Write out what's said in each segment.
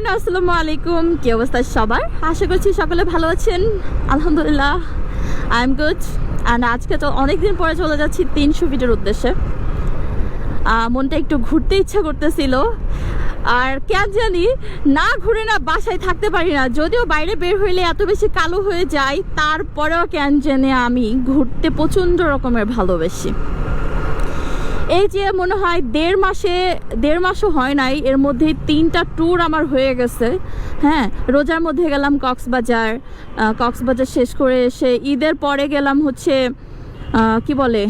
Everyone আসসালামু আলাইকুম। কি অবস্থা সবার? আশা করছি সকলে ভালো আছেন। আলহামদুলিল্লাহ আই এম গুড অ্যান্ড আজকে তো অনেকদিন পরে চলে যাচ্ছি তিনশো ফিটের উদ্দেশ্যে। মনটা একটু ঘুরতে ইচ্ছা করতেছিল। আর কেন জানি না ঘুরে না বাসায় থাকতে পারি না। যদিও বাইরে বের হইলে এত বেশি কালো হয়ে যায়, তারপরেও কেন জানে আমি ঘুরতে প্রচণ্ড রকমের ভালোবাসি। এই যে মনে হয় দেড় মাসে, দেড় মাসও হয় নাই, এর মধ্যে তিনটা ট্যুর আমার হয়ে গেছে। হ্যাঁ রোজার মধ্যে গেলাম কক্সবাজার কক্সবাজার শেষ করে এসে ঈদের পরে গেলাম হচ্ছে কি বলে,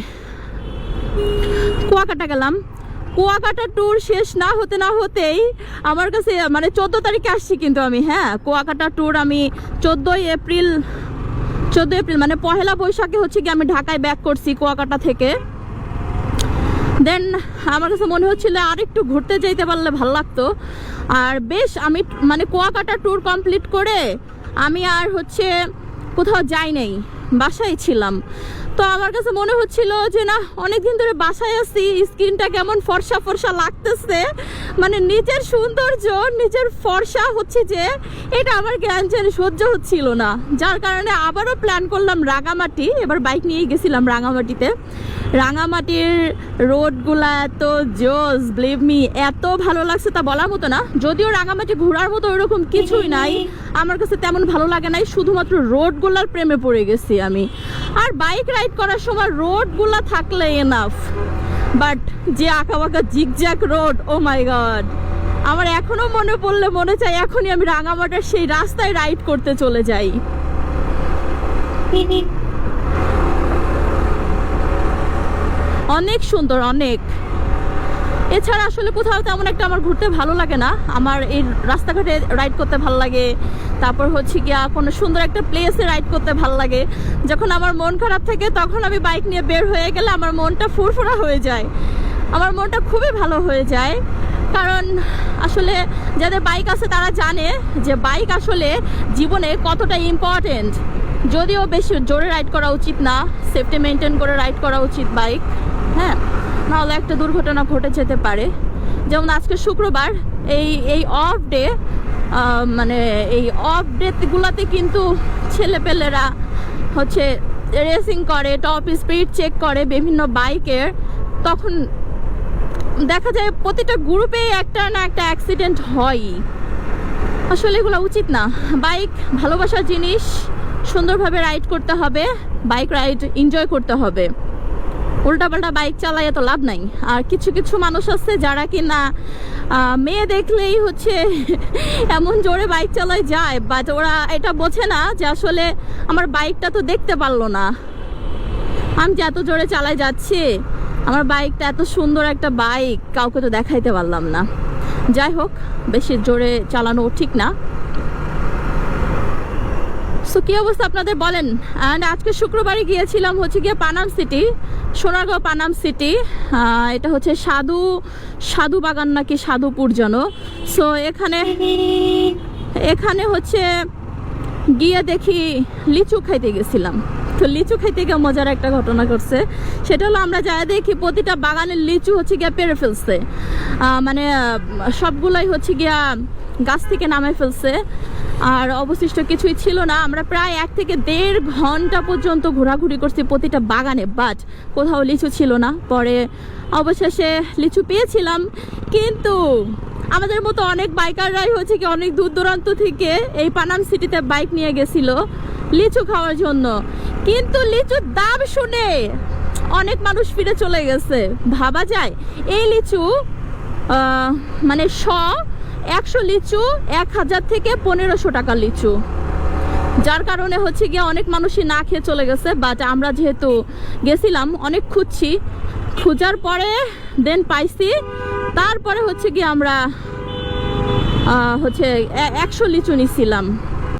কুয়াকাটা গেলাম। কুয়াকাটা ট্যুর শেষ না হতে, না হতেই আমার কাছে মানে চোদ্দ তারিখে আসছি কিন্তু আমি হ্যাঁ কুয়াকাটা ট্যুর আমি চোদ্দোই এপ্রিল চোদ্দোই এপ্রিল মানে পহেলা বৈশাখে হচ্ছে কি আমি ঢাকায় ব্যাক করছি কুয়াকাটা থেকে। দেন আমার কাছে মনে হচ্ছিল আর একটু ঘুরতে যেতে পারলে ভালো লাগতো। আর বেশ আমি মানে কুয়াকাটা ট্যুর কমপ্লিট করে আমি আর হচ্ছে কোথাও যাই নাই, বাসায় ছিলাম। তো আমার কাছে মনে হচ্ছিল যে না অনেক দিন ধরে বাসায় আছি, স্কিনটা কেমন ফর্সা ফর্সা লাগতেছে। মানে নিজের সৌন্দর্য, নিজের ফর্সা হচ্ছে যে, এটা আমার জ্ঞান সহ্য হচ্ছিল না। যার কারণে আবারও প্ল্যান করলাম রাঙামাটি। এবার বাইক নিয়েই গেছিলাম রাঙামাটিতে। রাঙামাটির রোডগুলা এত জোস বিলিভ মি এত ভালো লাগছে তা বলার মতো না। যদিও রাঙামাটি ঘোরার মতো ওরকম কিছুই নাই, আমার কাছে তেমন ভালো লাগে নাই। শুধুমাত্র রোডগুলার প্রেমে পড়ে গেছি আমি। আর বাইক রাইড করার সময় রোডগুলো থাকলে এনাফ বাট যে আঁকা বাঁকা zigzag road oh my god আমার এখনও মনে পড়লে, মনে চাই এখনই আমি রাঙামাটার সেই রাস্তায় রাইড করতে চলে যাই। অনেক সুন্দর, অনেক। এছাড়া আসলে কোথাও তেমন একটা আমার ঘুরতে ভালো লাগে না। আমার এই রাস্তাঘাটে রাইড করতে ভালো লাগে। তারপর হচ্ছে গিয়া কোনো সুন্দর একটা প্লেসে রাইড করতে ভালো লাগে। যখন আমার মন খারাপ থাকে, তখন আমি বাইক নিয়ে বের হয়ে গেলে আমার মনটা ফুরফুরা হয়ে যায়। আমার মনটা খুবই ভালো হয়ে যায়। কারণ আসলে যাদের বাইক আছে তারা জানে যে বাইক আসলে জীবনে কতটা ইম্পর্টেন্ট যদিও বেশি জোরে রাইড করা উচিত না সেফটি মেনটেন করে রাইড করা উচিত বাইক হ্যাঁ? নাহলে একটা দুর্ঘটনা ঘটে যেতে পারে। যেমন আজকে শুক্রবার এই এই অফ ডে মানে এই অফ ডেগুলোতে কিন্তু ছেলেপেলেরা হচ্ছে রেসিং করে টপ স্পিড চেক করে বিভিন্ন বাইকের তখন দেখা যায় প্রতিটা গ্রুপে একটা না একটা অ্যাক্সিডেন্ট হয়ই। আসলে এগুলো উচিত না। বাইক ভালোবাসার জিনিস, সুন্দরভাবে রাইড করতে হবে বাইক রাইড এনজয় করতে হবে। উল্টাপাল্টা বাইক চালাইয়া তো লাভ নাই। আর কিছু কিছু মানুষ আছে যারা কি না মেয়ে দেখলেই হচ্ছে এমন জোরে বাইক চালায় যায় বাট ওরা এটা বোঝে না যে আসলে আমার বাইকটা তো দেখতে পারল না। আমি যে এত জোরে চালাই যাচ্ছি, আমার বাইকটা এত সুন্দর একটা বাইক, কাউকে তো দেখাইতে পারলাম না। যাই হোক, বেশি জোরে চালানো ঠিক না। সো কী অবস্থা আপনাদের বলেন? অ্যান্ড আজকে শুক্রবারে গিয়েছিলাম হচ্ছে গিয়ে পানাম সিটি, সোনারগাঁও পানাম সিটি এটা হচ্ছে সাধু সাধু বাগান নাকি সাধুপুর যেন। সো এখানে এখানে হচ্ছে গিয়ে দেখি লিচু খাইতে গেছিলাম। তো লিচু খাইতে গিয়ে মজার একটা ঘটনা করছে সেটা হলো আমরা যা দেখি প্রতিটা বাগানের লিচু হচ্ছে গিয়া পেরে ফেলছে। মানে সবগুলাই হচ্ছে গিয়া গাছ থেকে নামে ফেলছে। আর অবশিষ্ট কিছুই ছিল না। আমরা প্রায় এক থেকে দেড় ঘণ্টা পর্যন্ত ঘোরাঘুরি করছি প্রতিটা বাগানে বাট কোথাও লিচু ছিল না। পরে অবশেষে লিচু পেয়েছিলাম, কিন্তু আমাদের মতো অনেক বাইকাররাই হচ্ছে কি, অনেক দূর দূরান্ত থেকে এই পানাম সিটিতে বাইক নিয়ে গেছিল লিচু খাওয়ার জন্য। কিন্তু লিচুর দাম শুনে অনেক মানুষ ফিরে চলে গেছে। ভাবা যায়, এই লিচু মানে শ একশো লিচু এক হাজার থেকে পনেরোশো টাকা লিচু। যার কারণে হচ্ছে গিয়ে অনেক মানুষই না খেয়ে চলে গেছে বাট আমরা যেহেতু গেছিলাম, অনেক খুঁজছি। খুঁজার পরে দেন পাইছি। তারপরে হচ্ছে গিয়ে আমরা হচ্ছে একশো লিচু নিছিলাম।